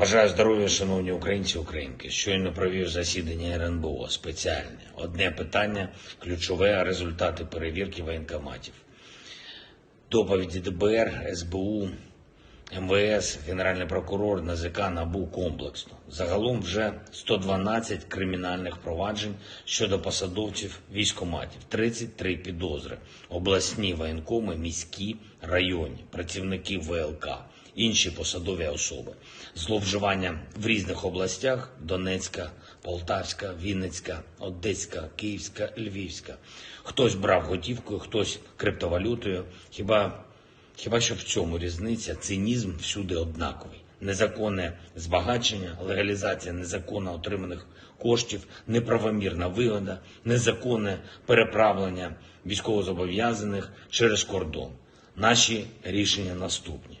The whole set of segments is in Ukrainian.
Бажаю здоров'я, шановні українці, українки. Щойно провів засідання РНБО спеціальне. Одне питання ключове результати перевірки воєнкоматів. Доповіді ДБР, СБУ, МВС, Генеральний прокурор, НАЗК, НАБУ комплексно. Загалом вже 112 кримінальних проваджень щодо посадовців військоматів, 33 підозри, обласні воєнкоми, міські, районні, працівники ВЛК, інші посадові особи, зловживання в різних областях: Донецька, Полтавська, Вінницька, Одеська, Київська, Львівська. Хтось брав готівкою, хтось криптовалютою. Хіба Хіба що в цьому різниця, цинізм всюди однаковий. Незаконне збагачення, легалізація незаконно отриманих коштів, неправомірна вигода, незаконне переправлення військовозобов'язаних через кордон. Наші рішення наступні.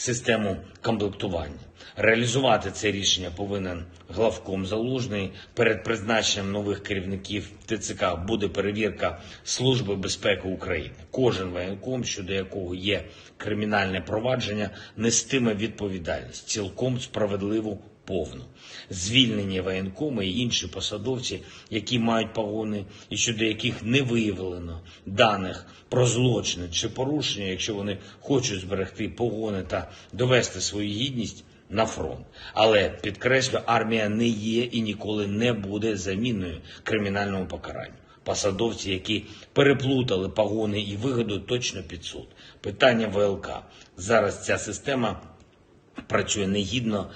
систему комплектування. Реалізувати це рішення повинен главком залужний. Перед призначенням нових керівників ТЦК буде перевірка Служби безпеки України. Кожен воєнком, щодо якого є кримінальне провадження, нестиме відповідальність цілком справедливу повну. Звільнені воєнкоми і інші посадовці, які мають погони і щодо яких не виявлено даних про злочини чи порушення, якщо вони хочуть зберегти погони та довести свою гідність на фронт. Але підкреслю, армія не є і ніколи не буде заміною кримінальному покаранню. Посадовці, які переплутали погони і вигоду, точно під суд. Питання ВЛК. Зараз ця система працює негідно,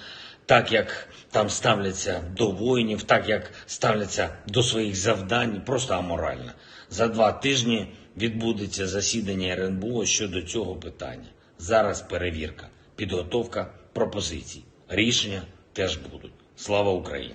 так як там ставляться до воїнів, так як ставляться до своїх завдань, просто аморально. За два тижні відбудеться засідання РНБО щодо цього питання. Зараз перевірка, підготовка пропозицій. Рішення теж будуть. Слава Україні!